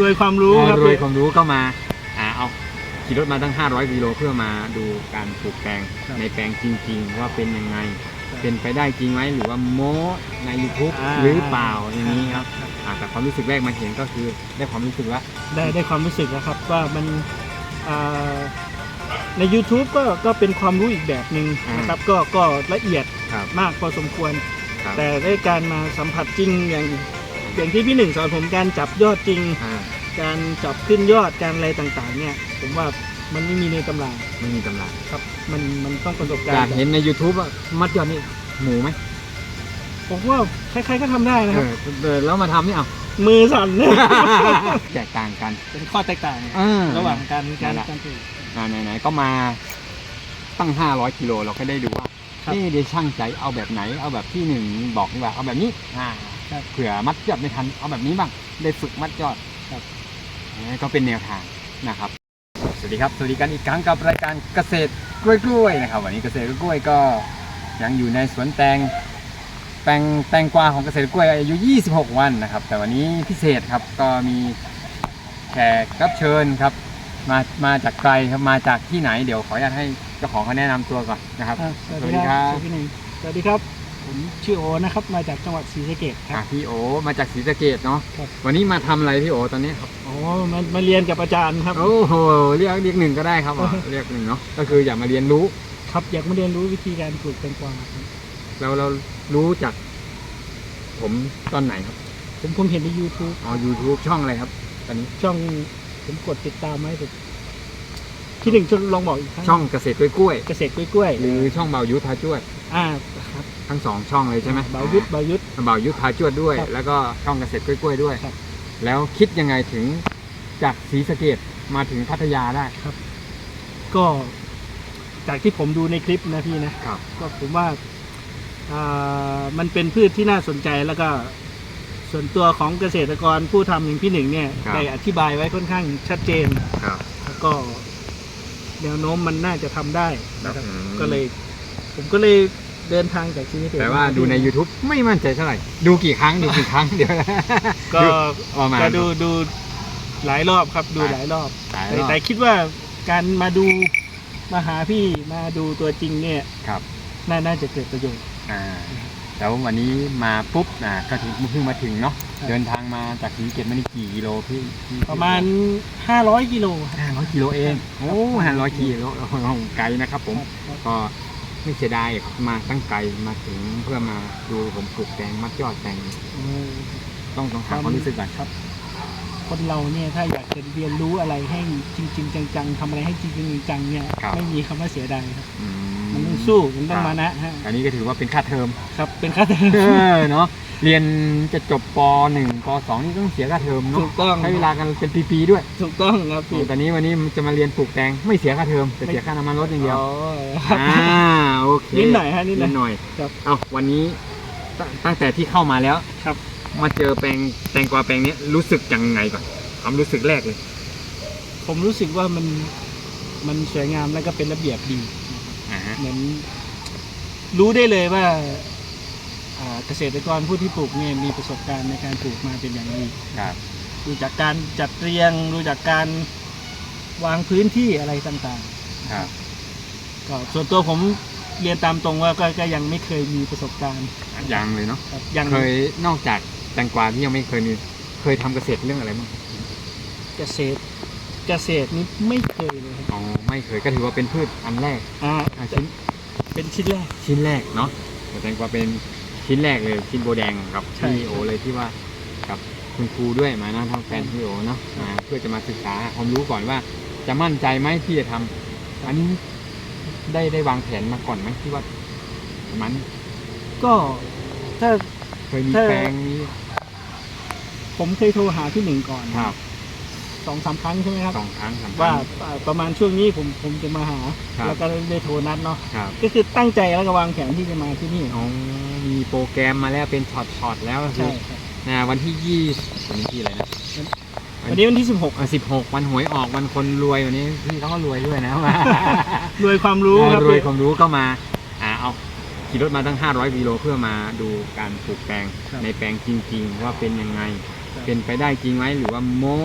รวยความรู้ครับรวยความรู้ก็มาอ่าเอาขี่รถมาตั้ง 500กิโลเพื่อมาดูการปลูกแปลงครับในแปลงจริง ๆ ว่าเป็นยังไงครับเป็นไปได้จริงไหมหรือว่าโม้ใน YouTube อ่าหรือเปล่าอย่างนี้ครับครับอ่าแต่ความรู้สึกแรกมาเห็นก็คือได้ความรู้สึกว่าได้ได้ความรู้สึกนะครับว่ามันอ่าใน YouTube ก็ก็เป็นความรู้อีกแบบหนึ่งอ่านนะครับก็ก็ละเอียดครับมากพอสมควรครับแต่ได้การมาสัมผัสจริงอย่าง อย่างที่พี่หนึ่งสอนผมการจับยอดจริง อ่าการจับขึ้นยอดการอะไรต่างๆ เนี่ย ผมว่ามันไม่มีในตำราไม่มีตำราครับ มันมันต้องประสบการจากณ์เห็นใน YouTube ว่ามัดยอดนี่หมูไหมผมว่าใครๆก็ทำได้นะเอครับ อเออแล้วมาทำนี่เอา มือสั่นเนี่ยแตกต่างกันเป็นข้อแตกต่างเออ ระหว่างการการนั่นแหละ การปลูกอ่าไหนๆก็มาตั้ง 500กิโลเราก็ได้ดูว่าครับนี่เดี๋ยวช่างใจเอาแบบไหน เอาแบบที่หนึ่งบอกดีกว่าเอาแบบนี้อ่า ครับเผื่อมัดยอดไม่ทันเอาแบบนี้บ้างได้ฝึกมัดยอดครับนี่ก็เป็นแนวทางนะครับ สวัสดีครับสวัสดีกันอีกครั้งกับรายการเกษตรกล้วยๆนะครับ วันนี้เกษตรกล้วยๆก็ยังอยู่ในสวนแตงแตงแตงกวาของเกษตรกล้วยอายุ 26 วันนะครับ แต่วันนี้พิเศษครับก็มีแขกรับเชิญครับ มามาจากไกลครับมาจากที่ไหนเดี๋ยวขออนุญาตให้เจ้าของเขาแนะนำตัวก่อนนะครับอ่าสวัสดีครับสวัสดีพี่หนึ่งสวัสดีครับ ผมชื่อโอนะครับ มาจากจังหวัดศรีสะเกษคอะรับ พี่โอมาจากศรีสะเกดเนาะครับ วันนี้มาทำอะไรพี่โอตอนนี้ครับโอ้มามาเรียนกับอาจารย์ครับ โอ้โหเรียกเรียกหนึ่งก็ได้ครับอะ เรียกหนึ่งเนาะก็คืออยากมาเรียนรู้ครับอยากมาเรียนรู้วิธีการปลูกแตงกวาครับเราเรารู้จาก ผมตอนไหนครับผมผมเห็นใน YouTube อ๋อ YouTube ช่องอะไรครับ ตอนนี้ช่องผมกดติดตามไว้แต่พี่หนึ่งช่วยลองบอกอีกครั้งช่องเกษตรกล้วยเกษตรกล้วยๆหรือช่องเบายุทธพาจวดอ่า ครับทั้งสองช่องเลยใช่ไหมเบายุทธเบายุทธเบายุทธพาจวดด้วย ครับแล้วก็ช่องเกษตรกล้วยๆด้วย ครับแล้วคิดยังไงถึงจากศรีสะเกดมาถึงพัทยาได้ก็จากที่ผมดูในคลิปนะพี่นะ ครับ ก็ผมว่าอ่ามันเป็นพืชที่น่าสนใจแล้วก็ส่วนตัวของเกษตรกรผู้ทำอย่างพี่หนึ่งเนี่ยครับ ได้อธิบายไว้ค่อนข้างชัดเจน ครับ แล้วก็แนวโน้มมันน่าจะทำได้นะครับอืม ก็เลย ผมก็เลย เดินทางจากชีวิตแต่ว่าดูใน YouTube ไม่มั่นใจเท่าไหร่ ดูกี่ครั้งดูกี่ครั้งเดี๋ยวก็ประมาณ ก็ดูดูหลายรอบครับดูหลายรอบหลายแต่รอบแต่คิดว่าการมาดูมาหาพี่มาดูตัวจริงเนี่ยครับน่าน่าจะเกิดประโยชน์ อ่าแล้ววันนี้มาปุ๊บนะก็ถึงเพิ่งมาถึงเนาะครับ เดินทางมาจากศรีสะเกตมานี่กี่กิโลพี่พี่ประมาณ 500กิโลครับ ห้าร้อยกิโลเองโอ้ห้าร้อยกิโลโอ้โหไกลนะครับผม ครับ ก็ ไม่เสียดายมาตั้งไกลมาถึงเพื่อมาดูผมปลูกแตงมัดยอดแตงเออต้องต้องถามความรู้สึกก่อนครับ คนเราเนี่ยถ้าอยากจะเรียนรู้อะไรให้จริงๆจังๆทำอะไรให้จริงๆจังๆเนี่ยไม่มีคำว่าเสียดายครับอืมันต้องสู้มันต้องครับมานะฮะอันนี้ก็ถือว่าเป็นค่าเทอม ครับเป็นค่าเทอม เออเนาะ เรียนจะจบป .1 ป .2 นี่ต้องเสียค่าเทอมเนาะถูกต้องใช้เวลากันเป็นปีๆด้วยถูกต้องครับพี่ตอนนี้วันนี้จะมาเรียนปลูกแตงไม่เสียค่าเทอมแต่เสียค่าน้ำมันรถอย่างเดียวอ๋อครับ อ่าโอเคนิดหน่อยฮะนิดหน่อยหน่อยครับเอาวันนี้ตั้งตั้งแต่ที่เข้ามาแล้วครับ มาเจอแปลงแตงกวาแปลงนี้รู้สึกยังไงก่อนความรู้สึกแรกเลย ผมรู้สึกว่ามันมันสวยงามแล้วก็เป็นระเบียบดี อ่าฮะเหมือนรู้ได้เลยว่าอ่า เกษตรกรผู้ที่ปลูกเนี่ยมีประสบการณ์ในการปลูกมาเป็นอย่างดีครับดูจากการจัดเรียงดูจากการวางพื้นที่อะไรต่างครับๆก็ส่วนตัวผมเรียนตามตรงว่าก็ก็ยังไม่เคยมีประสบการณ์ยังเลยเนาะครับยังเคยนอกจากแตงกวาที่ยังไม่เคยมีเคยทำเกษตรเรื่องอะไรบ้างเกษตรเกษตรนี้ไม่เคยเลยครับอ๋อไม่เคยก็ถือว่าเป็นพืชอันแรกอ่าอ่าชิ้นเป็นชิ้นแรก ชิ้นแรกเนาะแต่แตงกวาเป็น ชิ้นแรกเลยชิ้นโบแดงกับใช่ พี่โอเลยที่ว่ากับคุณครูด้วยมานะทางแฟนพี่โอเนาะมาเพื่อจะมาศึกษาความรู้ก่อนว่า จะมั่นใจไหมที่จะทำอันนี้ได้ได้วางแผนมาก่อนไหมที่ว่าประมันก็ถ้า เคยมีถ้าแปลงมีผมเคยโทรหาพี่หนึ่งก่อน ครับ สองสามครั้งใช่ไหมครับสองครั้งสามคว่ารั้งอ่าประมาณช่วงนี้ผมผมจะมาหา ครับ แล้วก็ได้โทรนัดเนาะครับก็คือตั้งใจแล้วก็วางแผนที่จะมาที่นี่อ๋อมีโปรแกรมมาแล้วเป็นช็อตๆแล้วก็คืใช่อครับ นะวันที่ยี่วันนี้ที่อะไรนะวันนี้วันที่สิบหกสิบหกวันหวยออกวันคนรวยวันนี้พี่เขาก็รวยด้วยนะรวยความรู้ครับรวยความรู้ก็มาอ่าเอาขี่รถมาตั้ง 500กิโลเพื่อมาดูการปลูกแปลงครับ ในแปลงจริง ๆ ว่าเป็นยังไงครับ เป็นไปได้จริงไหมหรือว่าโม้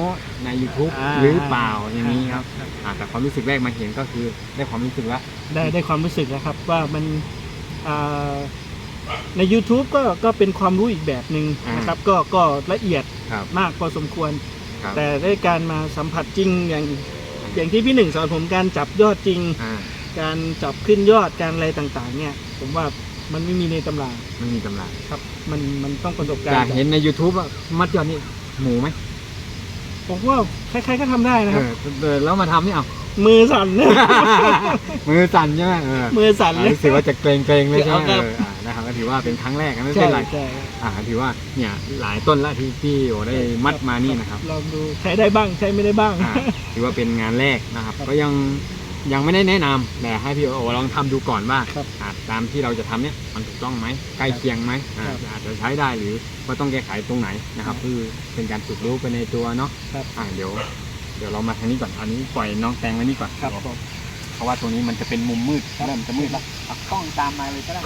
ใน YouTube อ่าหรือเปล่าอย่างนี้ครับครับ อ่าแต่ความรู้สึกแรกมาเห็นก็คือได้ความรู้สึกว่า ได้ได้ความรู้สึกแล้วครับว่ามันอ่าใน YouTube ก็ก็เป็นความรู้อีกแบบหนึ่งอ่าน นะครับก็ก็ละเอียดครับมากพอสมควร ครับแต่ได้การมาสัมผัสจริงอย่างอย่างที่พี่หนึ่งสอนผมการจับยอดจริง อ่า การจับขึ้นยอดการอะไรต่างๆ เนี่ย ผมว่า มันไม่มีในตำราไม่มีตำราครับ มันมันต้องประสบการจากณ์เห็นใน YouTube ว่ามัดยอดนี่หมูไหมผมว่าใครๆก็ทำได้นะเอครับอเดินแล้วมาทำนี่เอามือสั่นมือสั่นใช่ไหมเออมือสั่นเลยรู้สึกว่าจะเกรงเกรงๆเลยใช่ไหมเอาเอครับออ่านะครับก็ถือว่าเป็นครั้งแรกนะไม่ใช่เป็นไรใช่อ่าถือว่าเนี่ยหลายต้นละที่พี่โอได้มัดมานี่นะครับลองดูใช้ได้บ้างใช้ไม่ได้บ้างอ่าถือว่าเป็นงานแรกนะครับ ก็ยัง ยังไม่ได้แนะนำแต่ให้พี่โอลองทำดูก่อนว่าครับอ่าตามที่เราจะทำเนี่ยมันถูกต้องไหมใกล้เคียงไหมอ่าครับอาจจะใช้ได้หรือว่าต้องแก้ไขตรงไหนนะครับคือเป็นการฝึกรู้ไปในตัวเนาะครับ อ่าเดี๋ยว เดี๋ยวเรามาทางนี้ก่อนอันนี้ปล่อยน้องแตงไว้นี่ก่อนครับผมเพราะว่าตรงนี้มันจะเป็นมุมมืดเริ่มจะมืดแล้วเอากล้องตามมาเลยก็ได้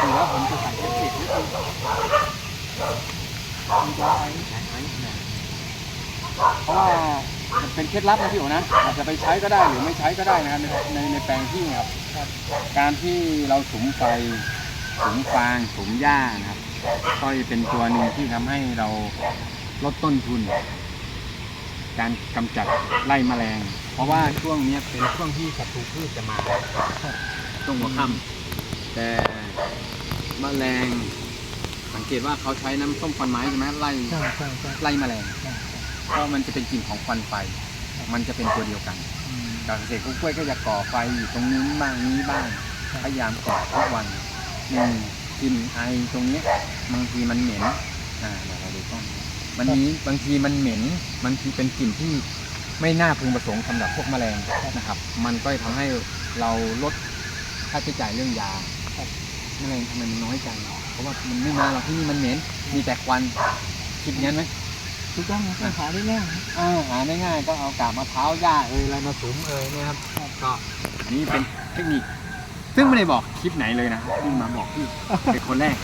คือแล้วผมจะใส่เอฟเฟกต์นิดนึงมันจะไอ้ไอ้เนี่ยเพราะว่ามัน เป็นเคล็ดลับนะพี่โอนะอาจจะไปใช้ก็ได้หรือไม่ใช้ก็ได้นะครับในในในแปลงที่ครับการที่เราสุมไฟสุมฟางสุมหญ้านะครับก็จะเป็นตัวหนึ่งที่ทำให้เราลดต้นทุน การกำจัดไล่แมลง เพราะว่าช่วงเนี้ยเป็นช่วงที่ศัตรูพืชจะมาช่วงหัวค่ำแต่แมลงสังเกตว่าเขาใช้น้ำส้มควันไม้ใช่ไหมไล่ใช่ใช่ใช่ไล่แมลงใช่ ก็มันจะเป็นกลิ่นของควันไฟ มันจะเป็นตัวเดียวกันอืมการเกษตรกล้วยก็จะก่อไฟอยู่ตรงนู้นบ้างนี้บ้าง พยายามก่อทุกวันหนึ่งกลิ่นไอตรงนี้บางทีมันเหม็นอ่าเดี๋ยวเราดูกล้องมันนี้บางทีมันเหม็นบางทีเป็นกลิ่นที่ไม่น่าพึงประสงค์สำหรับพวกแมลงนะครับ มันก็จะทำให้เราลดค่าใช้จ่ายเรื่องยาแมลงทำไมมันน้อยจังเพราะว่ามันไม่มาหรอกที่นี่มันเหม็นมีแต่ควันคิดงั้นไหม ถูกต้องครับหาได้ง่ายครับอ่าหาได้ง่ายก็เอากาบมะพร้าวหญ้าเอยอะไรมาสุมเอยเนี่ยครับก็อันนี้เป็นเทคนิค ซึ่งไม่ได้บอกคลิปไหนเลยนะเพิ่งมาบอกพี่เป็นคนแรก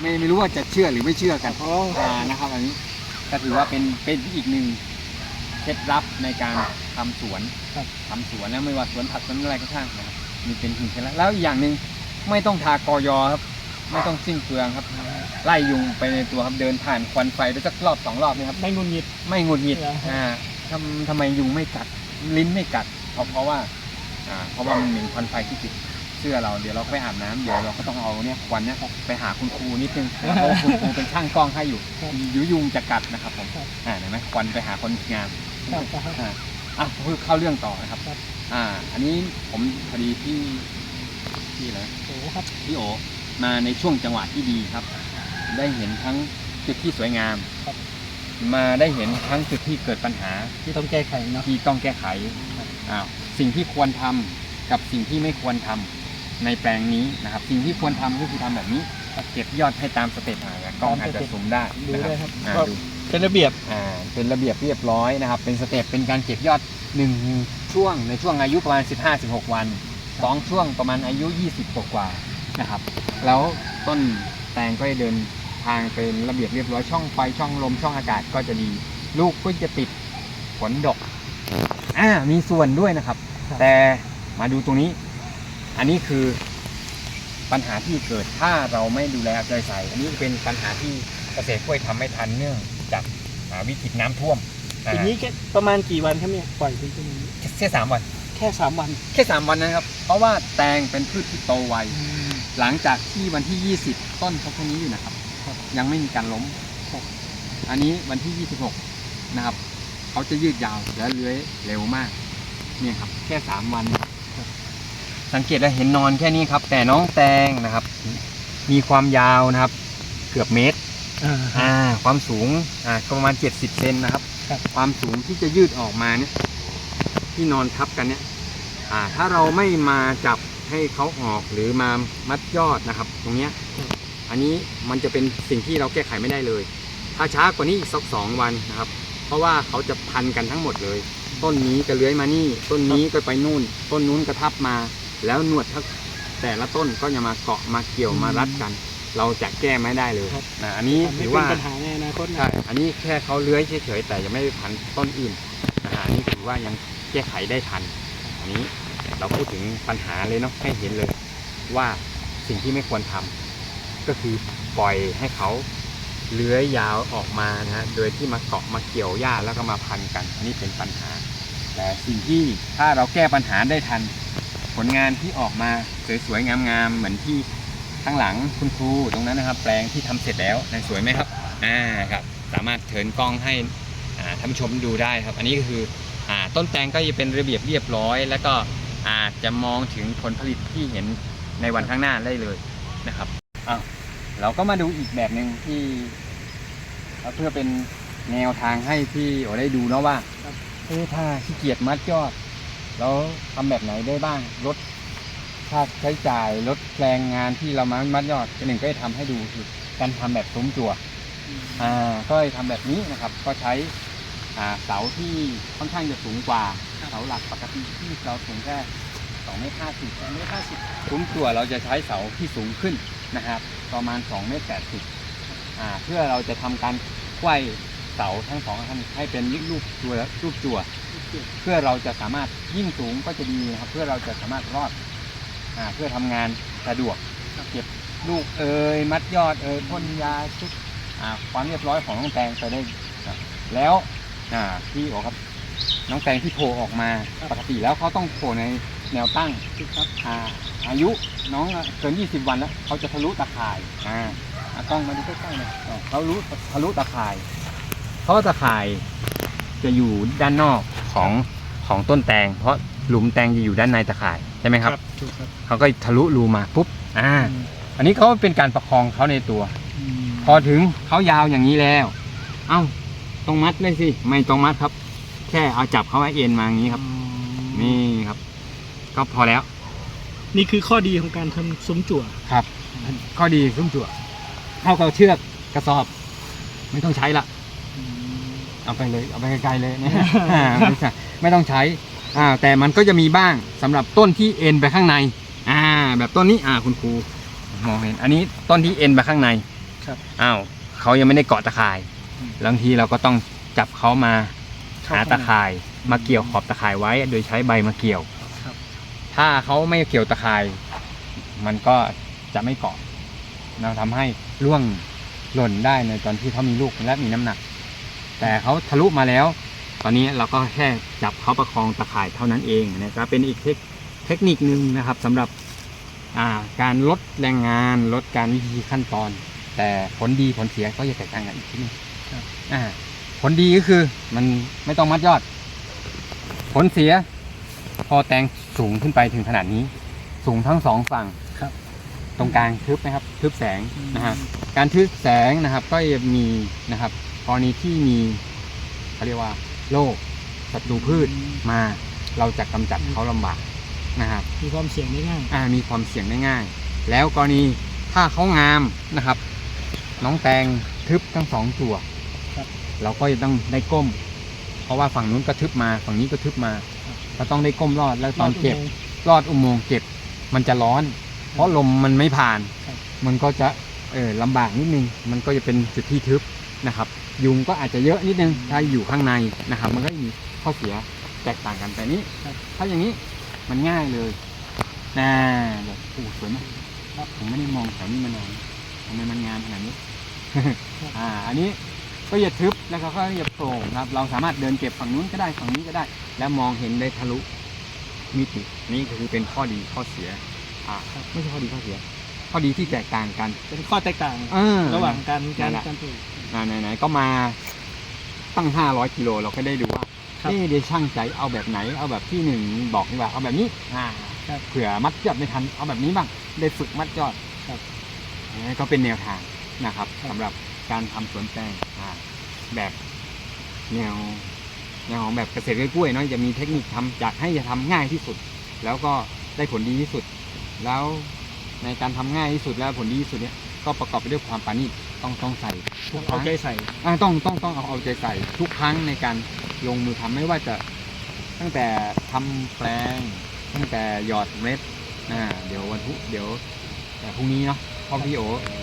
ไม่ไม่รู้ว่าจะเชื่อหรือไม่เชื่อกันโอ้อ่านะครับ อันนี้ก็ถือว่าเป็นเป็นอีกหนึ่งเคล็ดลับในการทำสวนทำสวนนะไม่ว่าสวนผักสวนอะไรก็ช่างนะครับมีเป็นหินเคล็ดลับแล้วอีกอย่างหนึ่งไม่ต้องทากอยอครับ ไม่ต้องสิ้นเปลืองครับ ไล่ยุงไปในตัวครับเดินผ่านควันไฟไปสักรอบสองรอบเนยครับ ไม่งุนงิด ไม่หงุดหงิดเหรอฮะอ่าทำทำไมยุงไม่กัดลิ้นไม่กัดเพราะเพราะว่าอ่าเพราะว่ามันเหม็นควันไฟที่ติดเสื้อเราเดี๋ยวเราไปอาบน้ำเดี๋ยวเราก็ต้องเอาเนี่ยควันเนี่ยไปหาคุณครูนิดนึงเพราะว่าคุณครูเป็นช่างกล้องให้อยู่ยุยุงจะกัดนะครับผมอ่าเห็นไหมควันไปหาคนงาน ครับครับ อ่าอะคือเข้าเรื่องต่อนะครับ ครับ อ่า อันนี้ผมพอดีพี่พี่อะไรโอ้ครับพี่โอ มาในช่วงจังหวะที่ดีครับ ได้เห็นทั้งจุดที่สวยงามครับมาได้เห็นทั้งจุดที่เกิดปัญหาที่ต้องแก้ไขเนาะที่ต้องแก้ไขอ้าวสิ่งที่ควรทำกับสิ่งที่ไม่ควรทำในแปลงนี้นะครับ สิ่งที่ควรทำก็คือทำแบบนี้เก็บยอดให้ตามสเต็ปอ่ากล้องอาจจะซูมได้ดูนะคได้รับครับอ่าก็ดูเป็นระเบียบอ่าเป็นระเบียบเรียบร้อยนะครับ เป็นสเต็ปเป็นการเก็บยอดหนึ่งช่วงในช่วงอายุประมาณ 15-16 วันสองช่วงประมาณอายุ 20กว่ากว่าๆ นะครับ แล้วต้นแตงก็จะเดินทางเป็นระเบียบเรียบร้อยช่องไฟช่องลมช่องอากาศก็จะดี ลูกก็จะติดผลดกอ่ามีส่วนด้วยนะครับครับแต่มาดูตรงนี้ อันนี้คือปัญหาที่เกิดถ้าเราไม่ดูแลเอาใจใส่ อันนี้เป็นปัญหาที่เกษตรกล้วยทำไม่ทันเนื่องจากอ่าวิกฤตน้ำท่วมทีนี้แค่ประมาณกี่วันครับเนี่ยปล่อยเป็นตัวนี้อ่าแค่สามวัน แค่สามวัน แค่สามวันนะครับ เพราะว่าแตงเป็นพืชที่โตไว หลังจากที่วันที่ 20 ต้นเขาพวกนี้อยู่นะครับครับยังไม่มีการล้มครับอันนี้วันที่ 26 นะครับ เขาจะยืดยาวและเลื้อยเร็วมาก เนี่ยครับ แค่ 3 วัน สังเกตและเห็นนอนแค่นี้ครับ แต่น้องแตงนะครับ มีความยาวนะครับ เกือบเมตรอ่าอ่าความสูงอ่าก็ประมาณ 70เซนนะครับครับ ความสูงที่จะยืดออกมาเนี่ยที่นอนทับกันเนี่ยอ่าถ้าเราไม่มาจับ ให้เขาออกหรือมามัดยอดนะครับ ตรงเนี้ยอันนี้มันจะเป็นสิ่งที่เราแก้ไขไม่ได้เลย ถ้าช้ากว่านี้อีกสักสองวันนะครับ เพราะว่าเขาจะพันกันทั้งหมดเลย ต้นนี้ก็เลื้อยมานี่ ต้นนี้ก็ไปนู่น ต้นนู้นก็ทับมา แล้วหนวดทั้งแต่ละต้นก็จะมาเกาะมาเกี่ยวมารัดกัน เราจะแก้ไม่ได้เลยครับ นะอันนี้ทำให้ถือเป็นว่าปัญหาในอนาคตนะ ใช่ อันนี้แค่เขาเลื้อยเฉยๆแต่ยังไม่ได้พันต้นอื่นนะฮะอันนี้ถือว่ายังแก้ไขได้ทัน อันนี้ เราพูดถึงปัญหาเลยเนาะให้เห็นเลยว่าสิ่งที่ไม่ควรทำก็คือปล่อยให้เขาเลื้อยยาวออกมานะฮะโดยที่มาเกาะมาเกี่ยวหญ้าแล้วก็มาพันกันอันนี้เป็นปัญหา แต่สิ่งที่ถ้าเราแก้ปัญหาได้ทัน ผลงานที่ออกมาสวยๆงามๆเหมือนที่ข้างหลังคุณครูตรงนั้นนะครับ แปลงที่ทำเสร็จแล้วนะสวยไหมครับอ่าครับสามารถเทินกล้องให้ท่านผู้ชมดูได้ครับ อันนี้ก็คืออ่าต้นแตงก็จะเป็นระเบียบเรียบร้อย แล้วก็ อาจจะมองถึงผลผลิตที่เห็นในวันข้างหน้าได้เลยนะครับอ้าวเราก็มาดูอีกแบบหนึ่งที่เพื่อเป็นแนวทางให้พี่โอได้ดูเนาะว่าเอ๊ะถ้าขี้เกียจมัดยอด แล้วทำแบบไหนได้บ้างลดค่าใช้จ่ายลดแรงงานที่เรามามัดยอดหนึ่งก็จะทำให้ดูคือการทำแบบซุ้มจั่วอ่าก็จะทำแบบนี้นะครับ ก็ใช้อ่า เสาที่ค่อนข้างจะสูงกว่าเสาหลักปกติที่เราสูงแค่สองเมตรห้าสิบสองเมตรห้าสิบซุ้มจั่วเราจะใช้เสาที่สูงขึ้นนะครับ ประมาณสองเมตรแปดสิบอ่าเพื่อเราจะทำการไขว้เสาทั้งสองอันให้เป็นรูปจั่วรูปจั่วเพื่อเราจะสามารถยิ่งสูงก็จะดีนะครับ เพื่อเราจะสามารถรอดอ่าเพื่อทำงานสะดวกเก็บลูกเอยมัดยอดเอยพ่นยาชุดอ่าความเรียบร้อยของน้องแตงไปได้ครับแล้ว อ่าพี่โอครับน้องแตงที่โผล่ออกมาปกติแล้วเขาต้องโผล่ในแนวตั้งครับ อ่าอายุน้องเกิน 20 วันแล้วเขาจะทะลุตะข่ายอ่าอะกล้องมาดูใกล้ๆหน่อยอ่าเขารู้ทะลุตะข่าย เพราะว่าตะข่ายจะอยู่ด้านนอกของของต้นแตง เพราะหลุมแตงจะอยู่ด้านในตะข่ายใช่ไหมครับถูกครับเขาก็ทะลุรูมาปุ๊บอ่า อันนี้เขาเป็นการประคองเขาในตัว อืมพอถึงเขายาวอย่างนี้แล้ว เอ้า ต้องมัดเลยสิ ไม่ต้องมัดครับ แค่เอาจับเขาไว้เอ็นมาอย่างนี้ครับ นี่ครับ ก็พอแล้ว นี่คือข้อดีของการทำซุ้มจั่ว ครับข้อดีซุ้มจั่วเท่ากับเชือกกระสอบ ไม่ต้องใช้ละเอาไปเลยเอาไปไกลๆเลยนะ อ่าไม่ใช่ไม่ต้องใช้อ่าแต่มันก็จะมีบ้างสำหรับต้นที่เอ็นไปข้างใน อ่า แบบต้นนี้อ่าคุณครูมองเห็น อันนี้ต้นที่เอ็นไปข้างในครับ อ้าวเขายังไม่ได้เกาะตะข่ายอืม บางทีเราก็ต้องจับเขามาเข้หาข้งในตะข่ายมาเกี่ยวขอบตะข่ายไว้ โดยใช้ใบมาเกี่ยวครับถ้าเขาไม่เกี่ยวตะข่าย มันก็จะไม่เกาะเราทำให้ร่วงหล่นได้ในตอนที่เขามีลูกและมีน้ำหนัก แต่เขาทะลุมาแล้ว ตอนนี้เราก็แค่จับเขาประคองตะข่ายเท่านั้นเองนะครับเป็นอีกเทคเทคนิคหนึ่งนะครับสำหรับอ่าการลดแรงงานลดการวิธีขั้นตอน แต่ผลดีผลเสียก็จะแตกต่างกันอีกทีนึงครับ อ่าผลดีก็คือมันไม่ต้องมัดยอด ผลเสีย พอแตงสูงขึ้นไปถึงขนาดนี้ สูงทั้งสองฝั่งครับ ตรงกลางทึบนะครับทึบแสงนะฮะการทึบแสงนะครับก็จะมีนะครับกรณีที่มีเขาเรียกว่าโรคศัตรูพืชมา เราจะกำจัดเขาลำบากนะครับมีความเสี่ยงได้ง่ายอ่ามีความเสี่ยงได้ง่าย แล้วกรณีถ้าเขางามนะครับ น้องแตงทึบทั้งสองตัวครับ เราก็จะต้องได้ก้ม เพราะว่าฝั่งนู้นก็ทึบมา ฝั่งนี้ก็ทึบมาเราต้องได้ก้มรอดแล้วตอนเก็บรอดอุโมงค์เก็บมันจะร้อน เพราะลมมันไม่ผ่านครับมันก็จะเออลำบากนิดนึง มันก็จะเป็นจุดที่ทึบนะครับ ยุงก็อาจจะเยอะนิดนึงถ้าอยู่ข้างในนะครับ มันก็มีข้อเสียแตกต่างกันแต่นี้ ถ้าอย่างนี้มันง่ายเลยน่าแบบโอ้สวยมากครับผมไม่ได้มองแถวนี้มานานทำไมมันงามขนาดนี้ อ่า อันนี้ ก็อย่าทึบแล้วก็อย่าโปร่งครับ เราสามารถเดินเก็บฝั่งนู้นก็ได้ฝั่งนี้ก็ได้ แล้วมองเห็นได้ทะลุมิตินี่คือเป็นข้อดีข้อเสียอ่าไม่ใช่ข้อดีข้อเสีย ข้อดีที่แตกต่างกัน เป็นข้อแตกต่างเออระหว่างการนั่การนแหละการปลูกอ่าไหนๆก็มาตั้ง 500กิโลเราก็ได้ดูว่าครับนี่เดช่างใจเอาแบบไหน เอาแบบที่หนึ่งบอกดีกว่าเอาแบบนี้อ่าครับเผื่อมัดยอดไม่ทันเอาแบบนี้บ้างได้ฝึกมัดยอดครับอันนี้ก็เป็นแนวทางนะครับครับสำหรับ การทำสวนแตงอ่าแบบแนวแนวของแบบเกษตรกล้วยๆเนาะจะมีเทคนิคทำอยากให้จะทำง่ายที่สุด แล้วก็ได้ผลดีที่สุด แล้วในการทำง่ายที่สุดแล้วผลดีที่สุดเนี่ยก็ประกอบไปด้วยความปราณีตต้องต้องใส่ทุกคเอารั้งใจใส่อ่าต้องต้องต้องเอาเอาใจใส่ ทุกครั้งในการลงมือทำไม่ว่าจะตั้งแต่ทำแปลงตั้งแต่หยอดเม็ดอ่าเดี๋ยววันพุธเดี๋ยวแต่พรุ่งนี้เนาะ ราะพี่โอ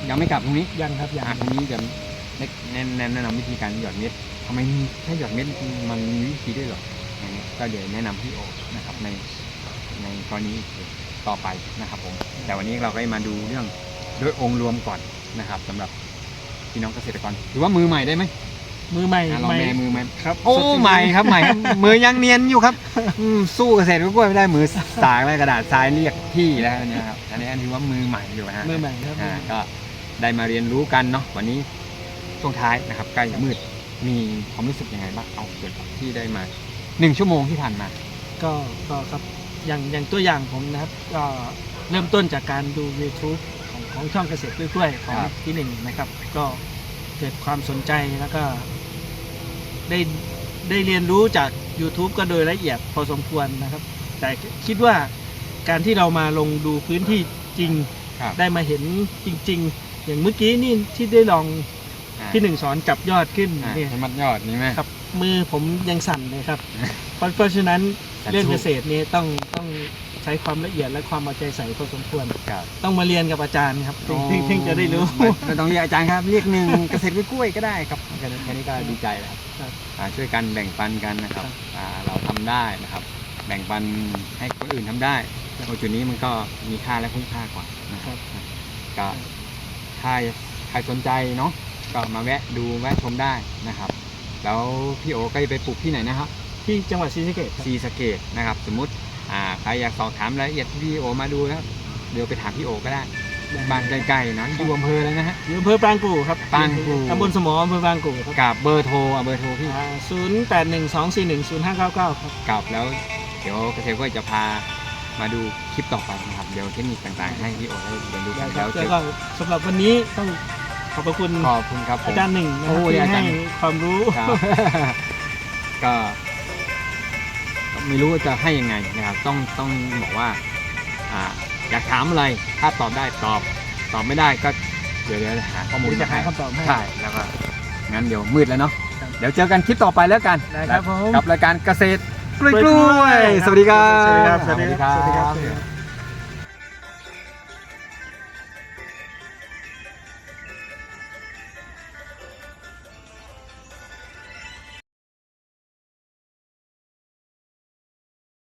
ยังไม่กลับพรุ่งนี้ยังครับยังอะพรุ่งนี้จะแนะแนะแนะนำวิธีการหยอดเม็ดทำไมแค่หยอดเม็ดมันมีวิธีด้วยเหรออย่างเงี้ยก็เดี๋ยวแนะนำพี่โอนะครับในในกรณีต่อไปนะครับผมแต่วันนี้เราก็มาดูเรื่องโดยองค์รวมก่อนนะครับสำหรับพี่น้องเกษตรกรถือว่ามือใหม่ได้ไหม มือใหม่อะลองใหม่แม่มือใหม่ครับโอ้สดจริงใหม่ครับใหม่ครับมือยังเนียนอยู่ครับอืมสู้เกษตรกล้วยไม่ได้มือสากและกระดาษทรายเรียกพี่แล้วเนะครับอันนี้ถือว่ามือใหม่อยู่นะฮะ มือใหม่ครับ อ่าก็ได้มาเรียนรู้กันเนาะวันนี้ช่วงท้ายนะครับใกล้จะมืดมีความรู้สึกยังไงบ้างเอาเกี่ยวกับที่ได้มาหนึ่งชั่วโมงที่ผ่านมา ก็ก็ครับอย่างอย่างตัวอย่างผมนะครับก็เริ่มต้นจากการดู YouTube ของของช่องเกษตรกล้วยๆของครับพี่หนึ่งนะครับ ก็เกิดความสนใจแล้วก็ ได้ได้เรียนรู้จาก YouTube ก็โดยละเอียดพอสมควรนะครับ แต่คิดว่าการที่เรามาลงดูพื้นที่จริง ครับ ได้มาเห็นจริง ๆ อย่างเมื่อกี้นี่ที่ได้ลองอ่าพี่หนึ่งสอนจับยอดขึ้นอ่าเนี่ยให้มัดยอดนี่ไหม ครับมือผมยังสั่นเลยครับ เพราะเพราะฉะนั้นสั่นเรื่องสู้เกษตรนี้ต้องต้องใช้ความละเอียดและความเอาใจใส่พอสมควร ครับต้องมาเรียนกับอาจารย์ครับถึงถึงถึงจะได้รู้ ไม่ไม่ต้องเรียกอาจารย์ครับ เรียกหนึ่งเกษตรกล้วยๆก็ได้ครับแค่นี้แค่นี้ก็ดีใจแล้วครับ อ่าช่วยกันแบ่งปันกันนะครับครับอ่าเราทำได้นะครับ แบ่งปันให้คนอื่นทำได้ตรงจุดนี้มันก็มีค่าและคุ้มค่ากว่านะครับก็ถ้าใครสนใจเนาะก็มาแวะดูแวะชมได้นะครับ แล้วพี่โอก็จะไปปลูกที่ไหนนะครับ ที่จังหวัดศรีสะเกษครับ ซีสะเกตนะครับสมมุติอ่าใครอยากสอบถามรายละเอียดที่พี่โอมาดูนะครับเดี๋ยวไปถามพี่โอก็ได้ บ้านใกล้ๆเนอะอยู่อำเภอแล้วนะฮะ อยู่อำเภอปรางกู่ครับปรางกู่ ตำบลสมออำเภอปรางกู่ครับกับเบอร์โทรอะเบอร์โทรพี่ศูนย์แปดหนึ่งสองสี่หนึ่งศูนย์ห้าเก้าเก้าครับกับแล้วเดี๋ยวเกษตรกล้วยจะพามาดูคลิปต่อไปนะครับ เดี๋ยวเทคนิคต่างๆ ให้พี่โอได้เรียนรู้ได้กันครัแล้บวเจแล้อวก็สำหรับวันนี้ต้องขอบพระคุณขอบคุณครับผม อาจารย์หนึ่งนะคโอ้รับยที่อาจารให้ย์ความรู้ ครับ ก็ไม่รู้ว่าจะให้ยังไงนะครับ ต้องต้องบอกว่า อ่า อยากถามอะไรถ้าตอบได้ตอบ ตอบไม่ได้ก็เดี๋ยวเดี๋ยวหาข้อมูลเดี๋ยวจะหาให้คำตอบให้ใช่แล้วก็งั้นเดี๋ยวมืดแล้วเนาะครับเดี๋ยวเจอกันคลิปต่อไปแล้วกันได้ครับผมกับรายการเกษตรกล้วยๆสวัสดีครับสวัสดีครับสวัสดีครับสวัสดีครับ